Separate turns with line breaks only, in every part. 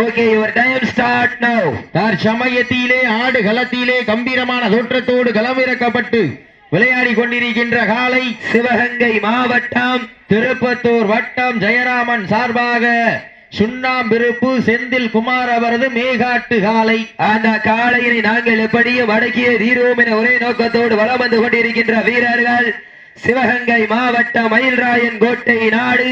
Okay your time start now
தற்சமயத்திலே ஆடு களத்திலே கம்பீரமான தோற்றத்தோடு களமிறக்கப்பட்டு விளையாடி கொண்டிருக்கின்ற காலை
சிவகங்கை மாவட்டம்
திருப்பத்தூர் வட்டம் ஜெயராமன் சார்பாக சுண்ணாம்பிருப்பு செந்தில் குமார் அவரது மேகாட்டு காலை.
அந்த காலையினை நாங்கள் எப்படியும் வடக்கிய தீர்வோம் என ஒரே நோக்கத்தோடு வலம் வந்து கொண்டிருக்கின்ற வீரர்கள். சிவகங்கை மாவட்டம் மயில்ராயன் கோட்டை நாடு.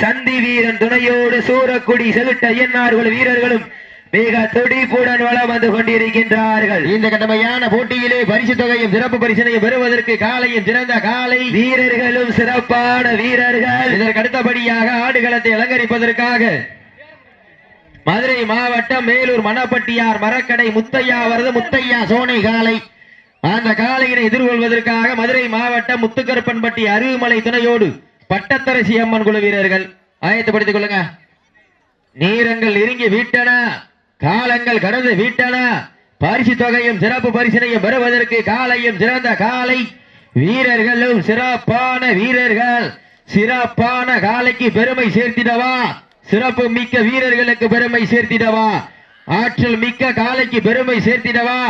சந்தி வீரன் துணையோடு சூரக்குடி செலுட்ட ஐயன்னார்கள் வீரர்களும் மிக துடிப்புடன் வலம் வந்து கொண்டிருக்கின்றார்கள்.
இந்த கடமையான போட்டியிலே பரிசு தொகையும் சிறப்பு பரிசனையும் பெறுவதற்கு காலையும் சிறந்த காலை
வீரர்களும் சிறப்பான வீரர்கள்.
இதற்கு அடுத்தபடியாக ஆடுகளத்தை அலங்கரிப்பதற்காக மதுரை மாவட்டம் மேலூர் மணப்பட்டியார் மரக்கடை முத்தையா அவரது முத்தையா சோனை காலை. அந்த காளையினை எதிர்கொள்வதற்காக மதுரை மாவட்டம் முத்துக்கருப்பன்பட்டி அருவிமலை துணையோடு பட்டத்தரசி அம்மன் குழு வீரர்கள் ஆயத்தப்படுத்திக் கொள்ளுங்க. நீரங்கள் நெருங்கி வீட்டன காலங்கள் கடந்து வீட்டன பரிசு தொகையும் சிறப்பு பரிசினையும் பெறுவதற்கு காலையும் சிறந்த காலை. வீரர்களும் சிறப்பான வீரர்கள் சிறப்பான காலைக்கு பெருமை சேர்த்திடவா? சிறப்பு மிக்க வீரர்களுக்கு பெருமை சேர்த்திடவா? ஆற்றல் மிக்க காலைக்கு பெருமை சேர்த்திடவா?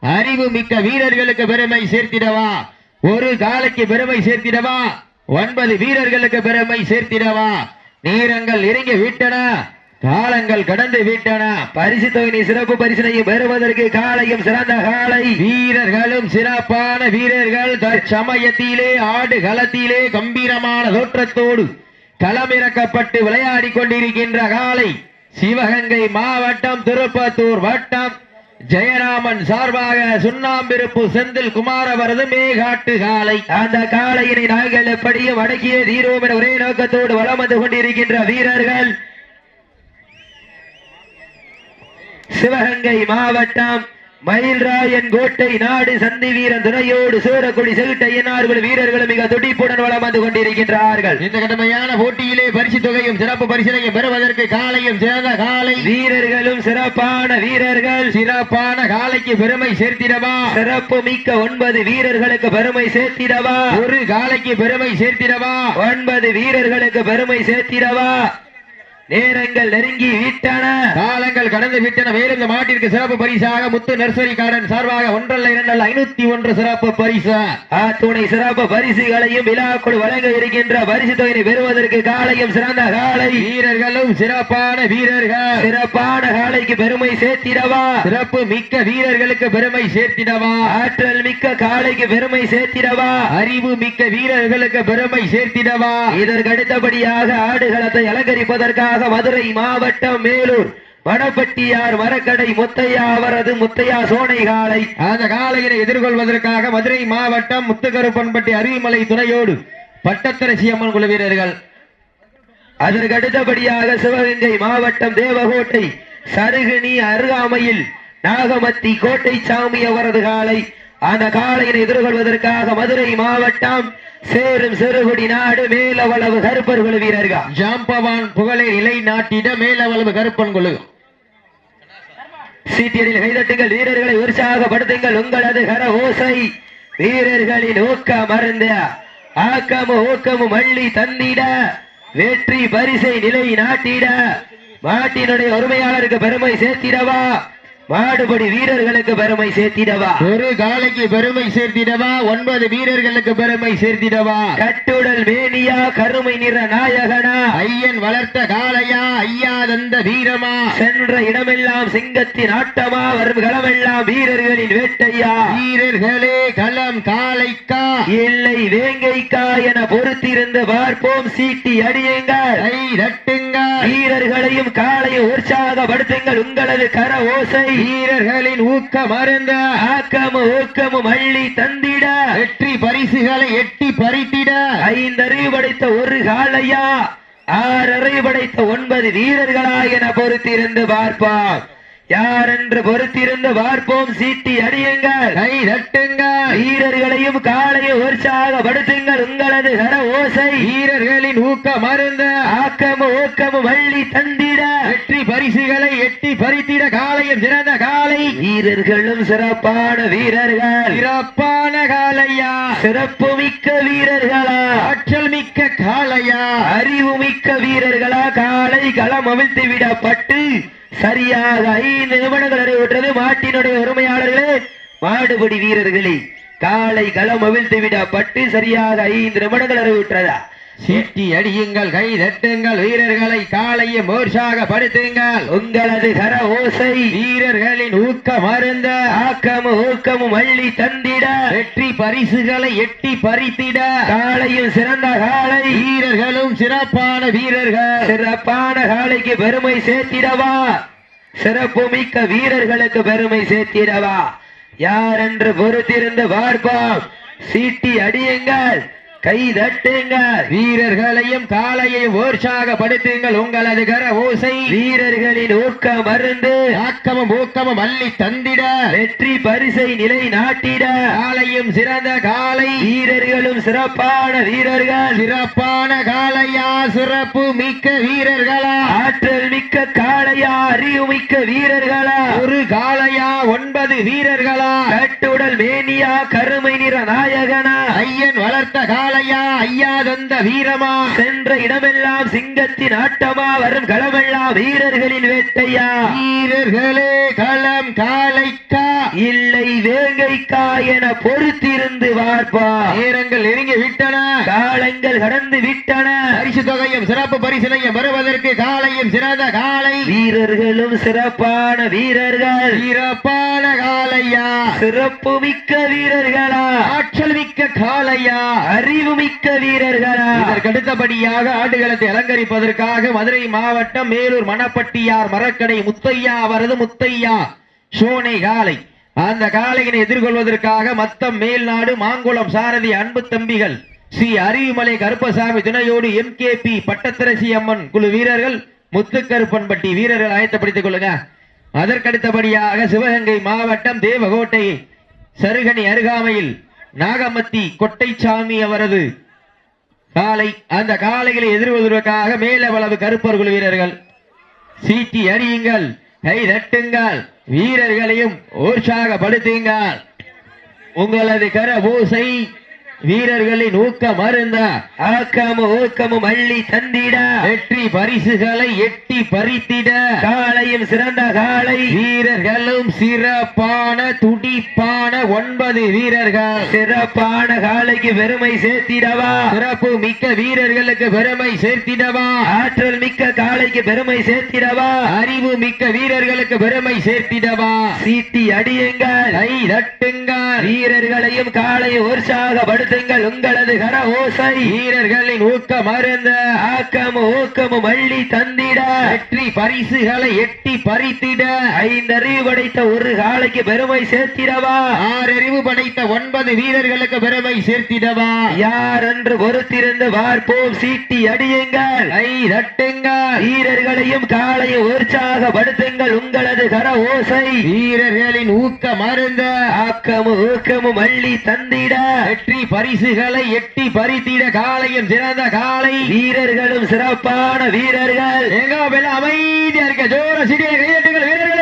அறிவு மிக்க வீரர்களுக்கு பெருமை சேர்த்திடவா? ஒரு காலைக்கு பெருமை சேர்த்திடவா? ஒன்பது வீரர்களுக்கு பெருமை சேர்த்திடவா. நேரங்கள் இறங்கி விட்டன. காலங்கள் கடந்து விட்டன.
பரிசு தொகை சிறப்பு பரிசினையும் பெறுவதற்கு காலையும் சிறந்த காலை.
வீரர்களும் சிறப்பான வீரர்கள். தற்சமயத்திலே ஆடு களத்திலே கம்பீரமான தோற்றத்தோடு களமிறக்கப்பட்டு விளையாடி கொண்டிருக்கின்ற காலை. சிவகங்கை மாவட்டம் திருப்பத்தூர் வட்டம் ஜெயராமன் சார்பாக சுண்ணாம்பிருப்பு செந்தில் குமார்வரது மேகாட்டு காலை.
அந்த காளையினை நாங்கள் எப்படியும் வடக்கிய தீரோம் என ஒரே நோக்கத்தோடு வலம் வந்து கொண்டிருக்கின்ற வீரர்கள். சிவகங்கை மாவட்டம் மயில்ராயன் கோட்டை நாடு சந்தி வீரன் துணையோடு சூரக்குடி செகுட்டையனார்கள் வீரர்களும் மிக துடிப்புடன் வலம் வந்து கொண்டிருக்கின்றார்கள்.
இந்த கடுமையான போட்டியிலே பரிசு தொகையும் சிறப்பு பரிசனையும் பெறுவதற்கு காலையும் சிறந்த காலை.
வீரர்களும் சிறப்பான வீரர்கள்.
சிறப்பான காலைக்கு பெருமை சேர்த்திடவா?
சிறப்பு மிக்க ஒன்பது வீரர்களுக்கு பெருமை சேர்த்திடவா?
ஒரு காலைக்கு பெருமை சேர்த்திடவா?
ஒன்பது வீரர்களுக்கு பெருமை சேர்த்திடவா? நேரங்கள் நெருங்கி விட்டன.
காலங்கள் கடந்து விட்டன. மேலும் இந்த மாட்டிற்கு சிறப்பு பரிசாக முத்து நர்சரி கார்டன் சார்பாக ஒன்றல்ல இரண்டல்ல ஐநூத்தி ஒன்று சிறப்பு பரிசு.
துணை சிறப்பு பரிசுகளையும் விழாக்குழு வழங்க இருக்கின்ற பரிசு தொகையை பெறுவதற்கு காலையும் சிறந்த காலை.
வீரர்களும் சிறப்பான வீரர்கள்.
சிறப்பான காலைக்கு பெருமை சேர்த்திடவா?
சிறப்பு மிக்க வீரர்களுக்கு பெருமை சேர்த்திடவா?
ஆற்றல் மிக்க காலைக்கு பெருமை சேர்த்திடவா?
அறிவு மிக்க வீரர்களுக்கு பெருமை சேர்த்திடவா?
இதற்கு அடுத்தபடியாக ஆடுகளத்தை அலங்கரிப்பதற்காக மதுரை மாவட்டம் மேலூர். வடப்பட்டியார் மரக்கடை முத்தையா அவரது முத்தையா சோனை காலை
அந்த காலையினை எதிர்கொள்வதற்காக மதுரை மாவட்டம் முத்துக்கருப்பன்பட்டி அருவிமலை துணையோடு பட்டத்தரசி அம்மன் குழு வீரர்கள்.
அதற்கு அடுத்தபடியாக சிவகங்கை மாவட்டம் தேவகோட்டை சருகினி அருகாமையில் நாகமத்தி கோட்டை சாமி அவரது காலை அந்த காளையினை எதிர்கொள்வதற்காக மதுரை மாவட்டம் சேரும் சிறுகுடி நாடு மேலவளவு கருப்பர்கள் வீரர்கள்
ஜாம்பவான் புகழை நிலை நாட்டிட மேலவளவு கருப்பன் குழு
சீட்டியடில் கைதட்டுங்கள் வீரர்களை உற்சாகப்படுத்துங்கள். உங்களது கர ஓசை. வீரர்களின் ஊக்கம் மறந்த ஆக்கமும் ஊக்கமும் அள்ளி தந்திட. வெற்றி பரிசை நிலை நாட்டிட. மாட்டினுடைய உரிமையாளருக்கு பெருமை சேர்த்திடவா? மாடுபடி வீரர்களுக்கு பெருமை சேர்த்திடவா.
ஒரு காலைக்கு பெருமை சேர்த்திடவா ஒன்பது வீரர்களுக்கு பெருமை சேர்த்திடவா.
கட்டுடல் வேணியா கருமை நிற நாயகனா.
ஐயன் வளர்த்த காளையா ஐயா தந்த வீரமா.
சென்ற இடமெல்லாம் சிங்கத்தின் ஆட்டமா வரும் களமெல்லாம் வீரர்களின் வேட்டையா.
வீரர்களே களம் காளைக்கா.
இல்லை வேங்கைக்கா என பொறுத்திருந்து பார்ப்போம் சீட்டி அடியுங்கள். வீரர்களையும் காலையும் உற்சாகப்படுத்துங்கள் உங்களது கர ஓசை.
வீரர்களின் ஊக்கம் அருந்த
ஆக்கம் ஊக்கமும் அள்ளி தந்திட.
வெற்றி பரிசுகளை எட்டி பறித்திட.
ஐந்தறிவு படைத்த ஒரு காலையா ஆறறிவு படைத்த ஒன்பது வீரர்களா என பொறுத்திருந்து பார்ப்பான் யார் என்று பொறுத்திருந்து பார்ப்போம் சீட்டி அடியுங்கள்.
கை தட்டுங்கள்.
வீரர்களையும் காலையும் உற்சாகப்படுத்துங்கள். உங்களது கர ஓசை.
வீரர்களின் ஊக்கம் மருந்த
ஆக்கமும் ஊக்கமும் வள்ளி தந்திட.
வெற்றி பரிசுகளை எட்டி பறித்திட காலையும் சிறந்த காலை.
வீரர்களும் சிறப்பான வீரர்கள்.
சிறப்பான காளையா
சிறப்பு மிக்க வீரர்களா?
ஆற்றல் மிக்க காளையா
அறிவு மிக்க வீரர்களா? காலை களம் அவிழ்த்து விடப்பட்டு சரியாக ஐந்து நிமிடங்கள் நிறைவேற்றது மாட்டினுடைய உரிமையாளர்களே மாடுபடி வீரர்களே காலை களம் அவிழ்த்து விடப்பட்டு சரியாக ஐந்து நிமிடங்கள் நிறைவேற்றதா
சீட்டி அடியுங்கள் கை தட்டுங்கள் வீரர்களை காலையும் உற்சாகப்படுத்துங்கள்
உங்களது கர ஓசை
வீரர்களின் ஊக்கம் மருந்த
ஆக்கமும் ஊக்கமும் அள்ளி தந்திட
வெற்றி பரிசுகளை எட்டி பறித்திட.
காலையும் சிறந்த காலை
வீரர்களும் சிறப்பான வீரர்கள்.
சிறப்பான காலைக்கு பெருமை சேர்த்திடவா? சிறப்பு மிக்க வீரர்களுக்கு பெருமை சேர்த்திடவா? யார் என்று பொறுத்திருந்து பார்ப்போம். சீட்டி அடியுங்கள். கை தட்டுங்கள்
வீரர்களையும் காலையையும் உற்சாகப்படுத்துங்கள் உங்களது கர ஓசை.
வீரர்களின் ஊக்கம் மருந்து
ஆக்கமும் ஊக்கமும் அள்ளி தந்திட.
வெற்றி பரிசை நிலை நாட்டிட.
காலையும் சிறந்த காலை
வீரர்களும் சிறப்பான வீரர்கள்.
சிறப்பான காலையா சிறப்பு மிக்க வீரர்களா.
ஆற்றல் மிக்க காளையா அறிவு மிக்க வீரர்களா.
ஒரு காலையா ஒன்பது வீரர்களா.
கட்டுடல் மேனியா கருமை நிற நாயகனா.
ஐயன் வளர்த்த காலையா ஐயா தந்த வீரமா?
சென்ற இடமெல்லாம் சிங்கத்தின் ஆட்டமா வரும் களமெல்லாம் வீரர்களின் வேட்டையா?
வீரர்களே களம் காலைக்கா?
இல்லை வேங்கைக்கா என பொறுத்திருந்து பார்ப்பா
நேரங்கள் நெருங்கி விட்டன.
காலங்கள் கடந்து விட்டன.
பரிசு தொகையும் சிறப்பு பரிசினையும் வருவதற்கு காலையும் சிறந்த காலை.
வீரர்களும் சிறப்பான வீரர்கள்.
சிறப்பான காலையா?
சிறப்பு மிக்க வீரர்களா?
ஆற்றல் மிக்க காலையா?
அறிவு அறிவுமிக்க வீரர்களா?
இதற்கடுத்தபடியாக ஆடுகளத்தை அலங்கரிப்பதற்காக மதுரை மாவட்டம் மேலூர் மணப்பட்டியார் மரக்கடை முத்தையா அவரது முத்தையா சோனை காலை அந்த காளையினை எதிர்கொள்வதற்காக மத்தம் மேல்நாடு மாங்குளம் சாரதி அன்பு தம்பிகள் ஸ்ரீ அரிமலை கருப்பசாமி துணையோடு M. K. P. Pattathirasi Amman குழு வீரர்கள் முத்துக்கருப்பன்பட்டி வீரர்கள் ஆயத்தப்படுத்திக் கொள்ளுங்க. அதற்கடுத்தபடியாக சிவகங்கை மாவட்டம் தேவகோட்டை சருகணி அருகாமையில் நாகமத்தி கொட்டைச்சாமி அவரது காலை அந்த காளைகளை எதிர்வதற்காக மேலவளவு கருப்பர் குழு வீரர்கள். சீட்டி அறியுங்கள் கை தட்டுங்கள் வீரர்களையும் உற்சாகப்படுத்துங்கள். உங்களது கர பூசை வீரர்களின் ஊக்கம் மருந்த
ஆக்கமும் ஊக்கமும் அள்ளி தந்திட.
வெற்றி பரிசுகளை எட்டி பறித்திட.
காலையும் சிறந்த காலை
வீரர்களும் சிறப்பான துடிப்பான ஒன்பது வீரர்கள்.
சிறப்பான காலைக்கு பெருமை சேர்த்திடவா?
சிறப்பு மிக்க வீரர்களுக்கு பெருமை சேர்த்திடவா?
ஆற்றல் மிக்க காலைக்கு பெருமை சேர்த்திடவா?
அறிவு மிக்க வீரர்களுக்கு பெருமை சேர்த்திடவா?
சீட்டி அடியுங்கள்
கை தட்டுங்கள்.
வீரர்களையும் காலையும் உற்சாகப்படுத்துங்கள் உங்களது கர ஓசை.
வீரர்களின் ஊக்கம் அருந்த
ஆக்கமும் ஊக்கமும் அள்ளி தந்திட.
வெற்றி பரிசுகளை எட்டி பறித்திட.
ஐந்தறிவு படைத்த ஒரு காலைக்கு பெருமை சேர்த்திடவா?
ஆறறிவு படைத்த ஒன்பது வீரர்களுக்கு பெருமை சேர்த்திடவா?
யார் என்று பொறுத்திருந்து பார்ப்போம் சீட்டி அடியுங்கள்.
கை தட்டுங்கள்.
வீரர்களையும் காலையும் உற்சாகப்படுத்துங்கள் உங்களது கர ஓசை.
வீரர்களின் ஊக்கம் அருந்த
ஆக்கமும் ஊக்கமும் அள்ளி தந்திட.
வெற்றி பரிசுகளை எட்டி பறித்திட காலையும் சிறந்த காலை
வீரர்களும் சிறப்பான வீரர்கள்.
எங்க அமைதியா இருக்க ஜோர சிறிய கையெட்டுங்கள் வீரர்களை.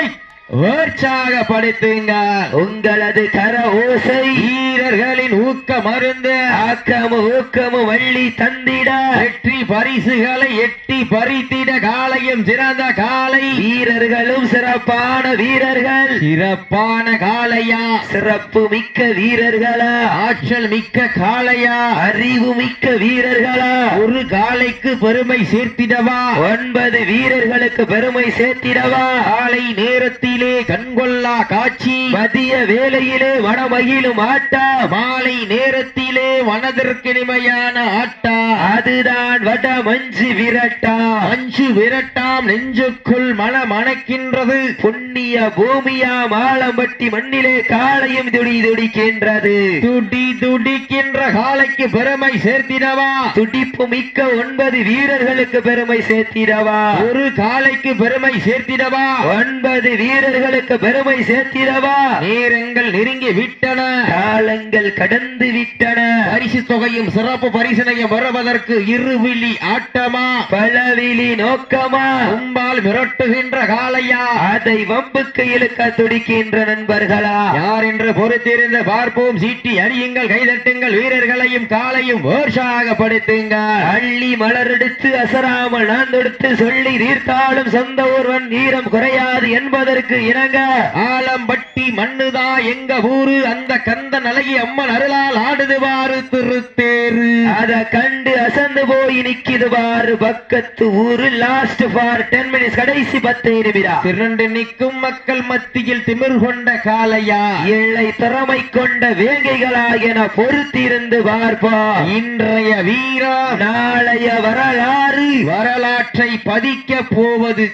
உற்சாகப்படுத்துங்கள்
உங்களது கர ஓசை.
வீரர்களின் ஊக்கம் அருந்த
ஆக்கமும் ஊக்கமும் அள்ளி தந்திட.
வெற்றி பரிசுகளை எட்டி பறித்திட காலையும் சிறந்த காலை
வீரர்களும் சிறப்பான வீரர்கள்.
சிறப்பான காளையா?
சிறப்பு மிக்க வீரர்களா?
ஆற்றல் மிக்க காளையா?
அறிவு மிக்க வீரர்களா?
ஒரு காளைக்கு பெருமை சேர்த்திடவா?
ஒன்பது வீரர்களுக்கு பெருமை சேர்த்திடவா?
காலை நேரத்திலே கண்கொள்ளா காட்சி
மதிய வேலையிலே வடமகிழும் ஆட்டா
மாலை நேரத்திலே மனதிற்கு இனிமையான ஆட்டா.
அதுதான் வட மஞ்சு விரட்டா.
மஞ்சு விரட்டாம் நெஞ்சுக்குள் மன மணக்கின்றது
புண்ணிய பூமியா மாலம்பட்டி மண்ணிலே காளையும் துடி துடிக்கின்றது.
துடி துடிக்கின்ற காலைக்கு பெருமை சேர்த்திடவா?
துடிப்பு மிக்க ஒன்பது வீரர்களுக்கு பெருமை சேர்த்திடவா?
ஒரு காலைக்கு பெருமை சேர்த்திடவா?
ஒன்பது வீரர் வீரர்களுக்கு பெருமை சேர்த்திடவா
நேரங்கள் நெருங்கி விட்டன.
காலங்கள் கடந்து விட்டன.
பரிசு தொகையும் சிறப்பு பரிசனையும் வருவதற்கு இருவிழி ஆட்டமா?
பலவிழி நோக்கமா?
கும்பால் மிரட்டுகின்ற காளையா?
அதை வம்புக்கு இழுக்க துடிக்கின்ற நண்பர்களா?
யார் என்று பொறுத்திருந்து பார்ப்போம். சீட்டி அடியுங்கள் கைதட்டுங்கள் வீரர்களையும் காலையும் உற்சாகப்படுத்துங்கள்
அள்ளி மலரெடுத்து அசராமல் நான் தொடுத்து சொல்லி நீர்த்தாலும் சொந்த ஒருவன் ஈரம் குறையாது என்பதற்கு இணங்க
ஆலம்பட்டி மண்ணுதா எங்க ஊரு? அந்த கந்தன் அழகி அம்மன் அருளால் ஆடுதுவாறு திருத்தேரு
அத கண்டு அசந்து போய் நிக்குது பாரு பக்கத்து ஊரு. லாஸ்ட் ஃபார் டென் மினிட்ஸ் கடைசி பத்து நிமிடம்.
திரண்டு நிற்கும் மக்கள் மத்தியில் திமிர் கொண்ட காளையா?
ஏழை திறமை கொண்ட வேங்கைகளாகின பொறுத்திருந்து பார்ப்போம்
இன்றைய வீரம்
நாளைய வரலாறு.
வரலாற்றை பதிக்க போவது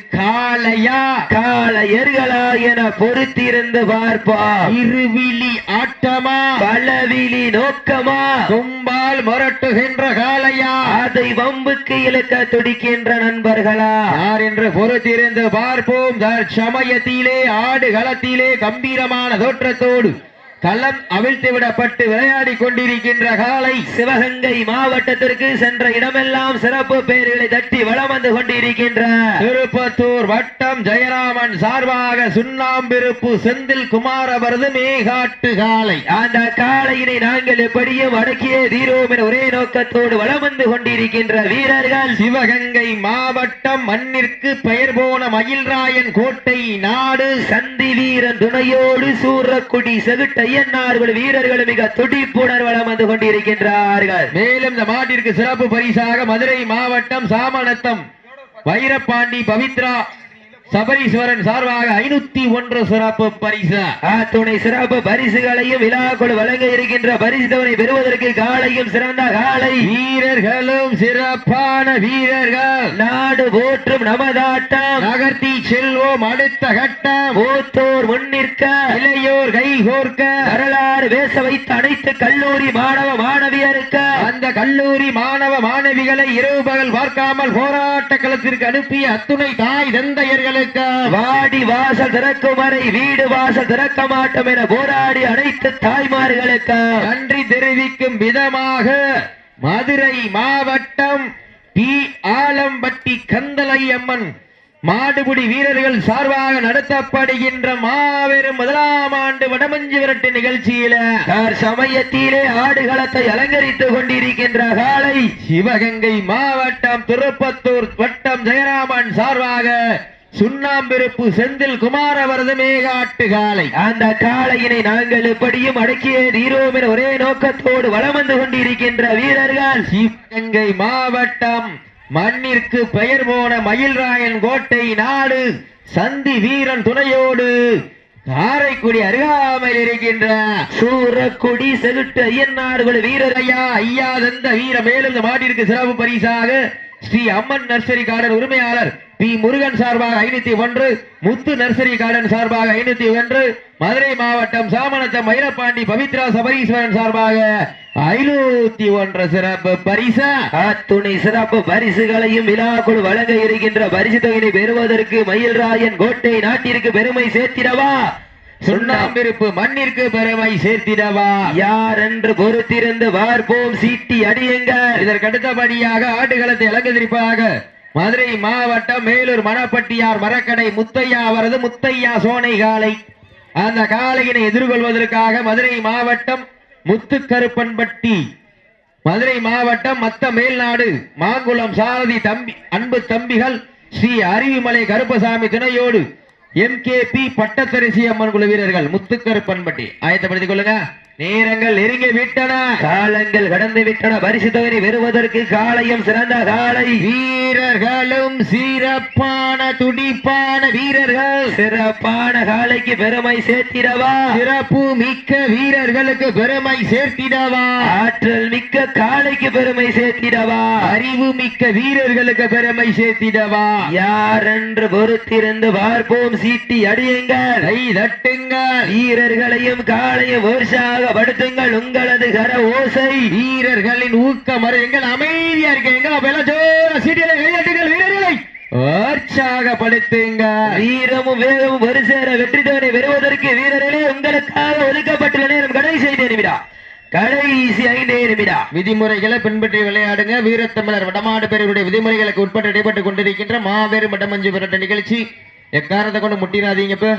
காளையர்களாகின பொறுத்திருந்து பார்ப்போம்
இருவிழி ஆட்டமா?
பலவிழி நோக்கமா?
கும்பால் முரட்டுகின்ற காளையா?
அதை வம்புக்கு இழுக்க துடிக்கின்ற நண்பர்களா?
யார் என்று பொறுத்திருந்து பார்ப்போம். சமயத்திலே ஆடு களத்திலே கம்பீரமான தோற்றத்தோடு களம் அவிழ்த்து விடப்பட்டு விளையாடி கொண்டிருக்கின்ற காலை
சிவகங்கை மாவட்டத்திற்கு சென்ற இடமெல்லாம் சிறப்பு பெயர்களை தட்டி வளம் வந்து கொண்டிருக்கின்ற
திருப்பத்தூர் வட்டம் ஜெயராமன் சார்பாக சுண்ணாம்பிருப்பு செந்தில் குமார் அவரது மேகாட்டு காலை.
அந்த காளையினை நாங்கள் எப்படியும் அடக்கியே தீரோம் என ஒரே நோக்கத்தோடு வளம் வந்து கொண்டிருக்கின்ற வீரர்கள்.
சிவகங்கை மாவட்டம் மண்ணிற்கு பெயர் போன மயில்ராயன் கோட்டை நாடு.
சந்தி வீரன் துணையோடு சூரக்குடி செகுட்ட ஐயன்னார்கள் வீரர்கள் மிக துடிப்புடன் வளம் வந்து கொண்டிருக்கின்றார்கள்.
மேலும் இந்த மாட்டிற்கு சிறப்பு பரிசாக மதுரை மாவட்டம் சாமநத்தம் வைரப்பாண்டி பவித்ரா சபரீஸ்வரன் சார்பாக ஐநூத்தி ஒன்று சிறப்பு பரிசு.
துணை சிறப்பு பரிசுகளையும் விழாக்குழு வழங்க இருக்கின்ற பரிசு தொகை பெறுவதற்கு காலையும் சிறந்த காலை.
வீரர்களும் சிறப்பான வீரர்கள்.
நாடு போற்றும் நமதாட்டம்.
நகர்த்தி செல்வோம் அடுத்த கட்டம்.
மூத்தோர் முன்னிற்க
இளையோர் கை கோர்க்க.
வரலாறு பேச வைத்த அனைத்து கல்லூரி மாணவ மாணவியருக்கு.
அந்த கல்லூரி மாணவ மாணவிகளை இரவு பகல் பார்க்காமல் போராட்ட களத்திற்கு அனுப்பிய அத்துணை தாய் தந்தையர்களுக்கு
வாடி வாசல் திறக்கும் வரை வீடு வாசல் திறக்க மாட்டோம் என போராடி அனைத்து தாய்மார்களுக்கு
நன்றி தெரிவிக்கும் விதமாக மதுரை மாவட்டம் பி. ஆலம்பட்டி கந்தலை அம்மன் மாடுபிடி வீரர்கள் சார்பாக நடத்தப்படுகின்ற மாபெரும் முதலாம் ஆண்டு வடமஞ்சு விரட்டு நிகழ்ச்சியில
சமயத்திலே ஆடுகளத்தை அலங்கரித்துக் கொண்டிருக்கின்ற காலை
சிவகங்கை மாவட்டம் திருப்பத்தூர் வட்டம் ஜெயராமன் சார்பாக சுண்ணாம்பிருப்பு செந்தில் குமார் அவரது மேகாட்டு காலை.
அந்த காளையினை நாங்கள் எப்படியும் அடக்கிய தீரோம் என ஒரே நோக்கத்தோடு வலம் வந்து கொண்டிருக்கின்ற வீரர்கள்.
சிவகங்கை மாவட்டம் மண்ணிற்கு பெயர் போன மயில்ராயன் கோட்டை நாடு. சந்தி வீரன் துணையோடு காரைக்குடி அருகாமையில் இருக்கின்ற
சூரக்குடி செலுட்டு ஐயன்னார்கள் வீரர்
ஐயா ஐயா தந்த வீர மேலும் மாட்டிற்கு சிறப்பு பரிசாக ஸ்ரீ அம்மன் நர்சரி கார்டன் உரிமையாளர் பி முருகன் சார்பாக ஐநூத்தி ஒன்று முத்து நர்சரி கார்டன் சார்பாக ஐநூத்தி ஒன்று மதுரை மாவட்டம் சாமநத்தம் வைரப்பாண்டி பவித்ரா சபரீஸ்வரன் சார்பாக ஐநூத்தி ஒன்று சிறப்பு பரிசா.
அத்துணை சிறப்பு பரிசுகளையும் விழாக்குழு வழங்க இருக்கின்ற பரிசு தொகையை பெறுவதற்கு மயில்ராயன் கோட்டை நாட்டிற்கு பெருமை சேர்த்திடவா?
சுண்ணாம்பிருப்பு மண்ணிற்கு பெருமை சேர்த்திடவா?
யார் என்று பொறுத்திருந்து பார்ப்போம் சீட்டி அடியுங்கள்
இதற்கு அடுத்தபடியாக ஆட்டுகளத்தை அலங்கரிப்பாக. மதுரை மாவட்டம் மேலூர் மணப்பட்டியார் மரக்கடை முத்தையா அவரது முத்தையா சோனை காலை அந்த காளையினை எதிர்கொள்வதற்காக மதுரை மாவட்டம் முத்துக்கருப்பன்பட்டி மதுரை மாவட்டம் மத்த மேல்நாடு மாங்குளம் சாரதி தம்பி அன்பு தம்பிகள் ஸ்ரீ அருவிமலை கருப்பசாமி துணையோடு M K P Pattatharisi Amman குழு வீரர்கள் முத்துக்கருப்பன்பட்டி. ஆயத்தப்படுத்திக் கொள்ளுங்க. நேரங்கள் நெருங்கி விட்டன.
காலங்கள் கடந்து விட்டன. பரிசு தொகையை பெறுவதற்கு காளையும் சிறந்த காளை.
வீரர்களும் சிறப்பான துடிப்பான வீரர்கள்.
சிறப்பான காளைக்கு பெருமை சேர்த்திடவா?
சிறப்பு மிக்க வீரர்களுக்கு பெருமை சேர்த்திடவா?
ஆற்றல் மிக்க காளைக்கு பெருமை சேர்த்திடவா?
அறிவு மிக்க வீரர்களுக்கு பெருமை சேர்த்திடவா?
யார் என்று பொறுத்திருந்து பார்ப்போம். சீட்டி அடியுங்கள்.
கை தட்டுங்கள்.
வீரர்களையும் காளையும் உற்சாகப்படுத்துங்கள் உங்களது கர ஓசை.
வீரர்களின் ஊக்கம் எங்கள் அமைதியா இருக்க எங்கள் ஜோர சீட்டிலே கைதட்டுங்கள் வீரர்களை. உற்சாகப்படுத்துங்க
வீரமும் வேகமும் ஒரு சேர வெற்றி தவணை பெறுவதற்கு வீரர்களே உங்களுக்காக ஒதுக்கப்பட்டுள்ள நேரம் கடைசி ஐந்து நிமிடம். கடைசி ஐந்து நிமிடம்.
விதிமுறைகளை பின்பற்றி விளையாடுங்க. வீரத்தமிழர் வடமாடு பேருடைய விதிமுறைகளுக்கு உட்பட்டு நடைபெற்றுக் கொண்டிருக்கின்ற மாபெரும் வடமஞ்சு விரட்ட நிகழ்ச்சி. எக்காரத்தை கொண்டு முட்டிடாதீங்க இப்போ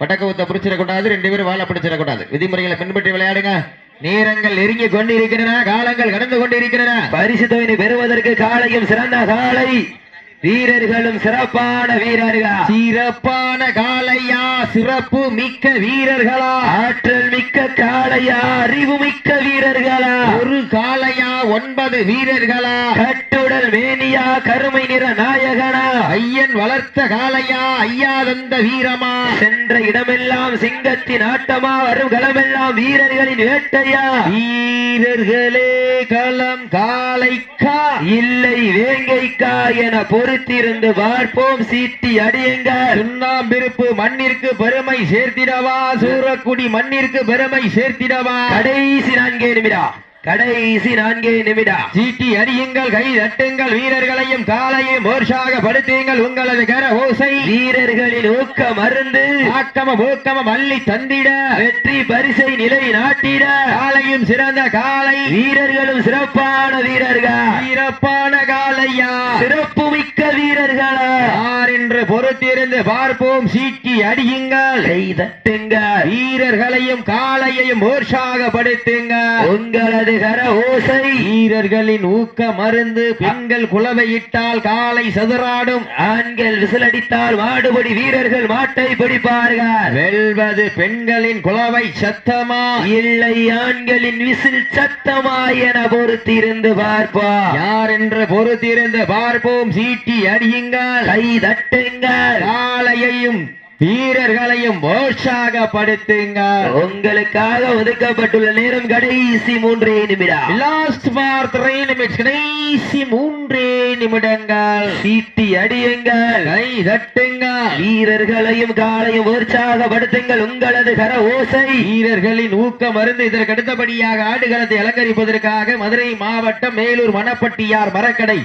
பட்டக்க ஊத்த பிடிச்சிடக்கூடாது ரெண்டு பேரும் வாழை பிடிச்சிடக்கூடாது. விதிமுறைகளை பின்பற்றி விளையாடுங்க. நேரங்கள் நெருங்கி கொண்டிருக்கின்றன காலங்கள் கடந்து கொண்டிருக்கின்றன.
பரிசு தொகையை பெறுவதற்கு காலையும் சிறந்த காலை. வீரர்களும் சிறப்பான வீரர்கள்?
சிறப்பான காலையா? சிறப்பு மிக்க வீரர்களா?
ஆற்றல் மிக்க காளையா அறிவு மிக்க வீரர்களா?
ஒரு காளையா ஒன்பது வீரர்களா
கட்டுடல் மேனியா கருமை நிற நாயகனா.
ஐயன் வளர்த்த காளையா ஐயா தந்த வீரமா.
சென்ற இடமெல்லாம் சிங்கத்தின் ஆட்டமா வரும் களமெல்லாம் வீரர்களின் வேட்டையா.
வீரர்களே களம் காளைக்கா.
இல்லை வேங்கைக்கா என பொறுத்திருந்து பார்ப்போம் சீட்டி அடியுங்கள்
சுண்ணாம்பிருப்பு மண்ணிற்கு பெருமை சேர்த்திடவா. சூரக்குடி மண்ணிற்கு பெருமை சேர்த்திடவா.
கடைசி நான்கே நிமிடம். கடைசி நான்கே நிமிடம்
சீட்டி அடியுங்கள் கை தட்டுங்கள் வீரர்களையும் காலையும் மோர்ஷாக படுத்துங்கள் உங்களது கர ஓசை
வீரர்களின் ஊக்க மருந்து
ஆக்கம ஊக்கம மல்லி தந்திட.
வெற்றி பரிசை நிலை நாட்டிட.
காலையும் சிறந்த காலை.
வீரர்களும் சிறப்பான வீரர்கள்.
வீரப்பான காலையா.
சிறப்பு மிக்க வீரர்களா.
யார் என்று பொறுத்திருந்து பார்ப்போம் சீட்டி அடியுங்கள்.
கை தட்டுங்கள்.
வீரர்களையும் காளையையும் உற்சாகப்படுத்துங்கள்
உங்களது கர ஓசை.
வீரர்களின் ஊக்க மருந்து பெண்கள் குலவையிட்டால் காலை சதுராடும்
ஆண்கள் விசிலடித்தால் மாடுபடி வீரர்கள் மாட்டை பிடிப்பார்கள்.
வெல்வது பெண்களின் குலவை சத்தமா?
இல்லை ஆண்களின் விசில் சத்தமா என பொறுத்திருந்து பார்ப்போம்.
யார் என்று பொறுத்திருந்து பார்ப்போம். சீட்டி அடியுங்கள்.
கை தட்டுங்கள்.
காளையையும் வீரர்களையும் உற்சாகப்படுத்துங்கள்
உங்களுக்காக ஒதுக்கப்பட்டுள்ள நேரம் கடைசி மூன்றே நிமிடம்.
லாஸ்ட் ஃபார் த்ரீ நிமிட்ஸ் கடைசி மூன்றே நிமிடங்கள்.
சீட்டி அடியுங்கள்.
கை தட்டுங்கள்
வீரர்களையும் காலையும் உற்சாகப்படுத்துங்கள். உங்களது கர ஓசை.
வீரர்களின் ஊக்கம் மருந்து இதற்கு அடுத்தபடியாக ஆடுகளத்தை அலங்கரிப்பதற்காக மதுரை மாவட்டம் மேலூர் மணப்பட்டியார் மரக்கடை.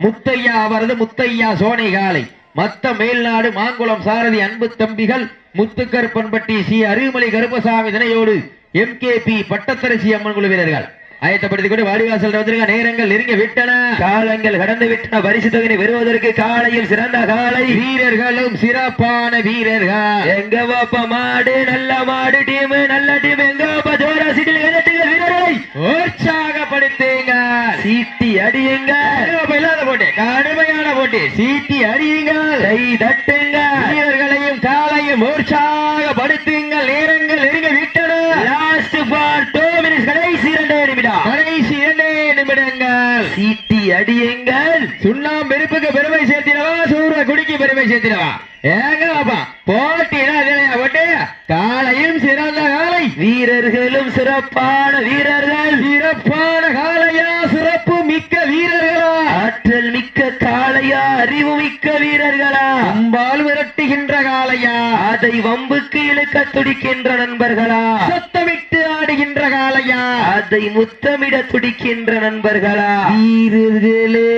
முத்தையா அவரது முத்தையா சோனை காலை மத்த மேல்நாடு மாங்குளம் சாரதி அன்பு தம்பிகள் Muthukaruppanpatti C. Arumalai Karuppasamy தினையோடு M. K. P. Pattatharasi Amman குழு வீரர்கள். ஆயத்தப்படுத்திக் கொண்டு வாடிவாசல் வந்திருக்க நேரங்கள் நெருங்கி விட்டன.
காலங்கள் கடந்து விட்டன. பரிசு தொகையை பெறுவதற்கு காலையும் சிறந்த காலை.
வீரர்களும் சிறப்பான வீரர்கள்.
எங்க பாப்பா மாடு நல்ல மாடு டீம் நல்ல டீம். எங்க பாப்பா ஜோரா சீட்டில் வீரர்களை.
உற்சாகப்படுத்துங்க.
சீட்டி அடியுங்க.
இல்லாத போட்டி? கடுமையான போட்டி. சீட்டி அடியுங்கள்
கை தட்டுங்க.
வீரர்களையும் காலையும் உற்சாகப்படுத்துங்கள் நேரங்கள் நெருங்க விட்டன
லாஸ்ட் ஃபார் டூ மினிட்ஸ் கடைசி இரண்டே நிமிடம்
கடைசி இரண்டே நிமிடங்கள்
சீட்டி அடியுங்கள்.
சுண்ணாம்பு வெறுப்புக்கு பெருமை சேர்த்திடவா? சூரிய குடிக்கு பெருமை சேர்த்திடவா? ஏங்க பாப்பா போட்டினா போட்டு? காலையும் சிறந்த காலை
வீரர்களும் சிறப்பான வீரர்கள்.
சிறப்பான காலையா சிறப்பு மிக்க வீரர்களா.
ஆற்றல் மிக்க காளையா அறிவு மிக்க வீரர்களா.
அம்பால் விரட்டுகின்ற காலையா
அதை வம்புக்கு இழுக்க துடிக்கின்ற நண்பர்களா.
காலையா
அதை முத்தமிட துடிக்கின்ற நண்பர்களா?
வீரர்களே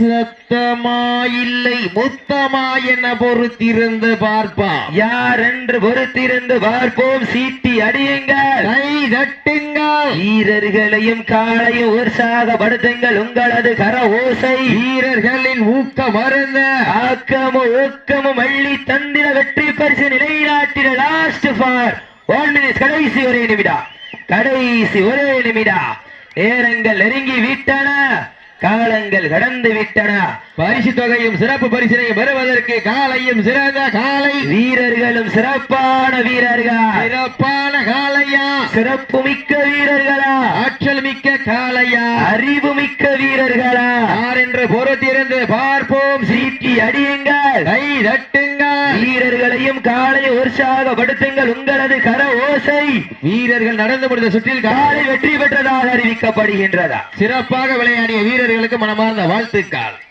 சத்தமா இல்லை முத்தமா என பொறுத்திருந்து பார்ப்பான்
யார் என்று பொறுத்திருந்து பார்ப்போம்? சீட்டி அடியுங்கள்.
கை தட்டுங்கள்.
வீரர்களையும் காளையும் உற்சாகப்படுத்துங்கள். உங்களது கர ஓசை.
வீரர்களின் ஊக்க மருந்த
ஆக்கமும் ஊக்கமும் அள்ளி தந்திர வெற்றி பரிசு நிலைநாட்டின லாஸ்ட் ஃபார் ஒன் மினிட் கடைசி ஒரே நிமிடம். கடைசி ஒரே நிமிடம். நேரங்கள் நெருங்கி விட்டன. காலங்கள் கடந்து விட்டன.
பரிசு தொகையும் சிறப்பு பரிசினையும் பெறுவதற்கு காலையும் சிறந்த காலை.
வீரர்களும் சிறப்பான வீரர்கள்.
சிறப்பான காலையா?
சிறப்பு மிக்க வீரர்களா?
ஆற்றல் மிக்க காலையா?
அறிவு மிக்க வீரர்களா?
யார் என்று பொறுத்திருந்து பார்ப்போம்.
சீட்டி அடியுங்கள்.
கை தட்டுங்கள்.
வீரர்களையும் காலை உற்சாகப்படுத்துங்கள் உங்களது கர ஓசை.
வீரர்கள் நடந்து முடிந்த சுற்றில்
காலை வெற்றி பெற்றதாக அறிவிக்கப்படுகின்றதா?
சிறப்பாக விளையாடிய வீரர்களுக்கு மனமார்ந்த வாழ்த்துக்கள்.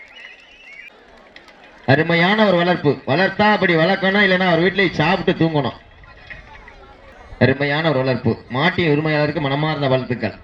அருமையான ஒரு வளர்ப்பு. வளர்த்தா அப்படி வளர்க்கணும் இல்லைன்னா அவர் வீட்டிலே சாப்பிட்டு தூங்கணும். அருமையான ஒரு வளர்ப்பு. மாட்டின் உரிமையாளருக்கு மனமார்ந்த வாழ்த்துக்கள்.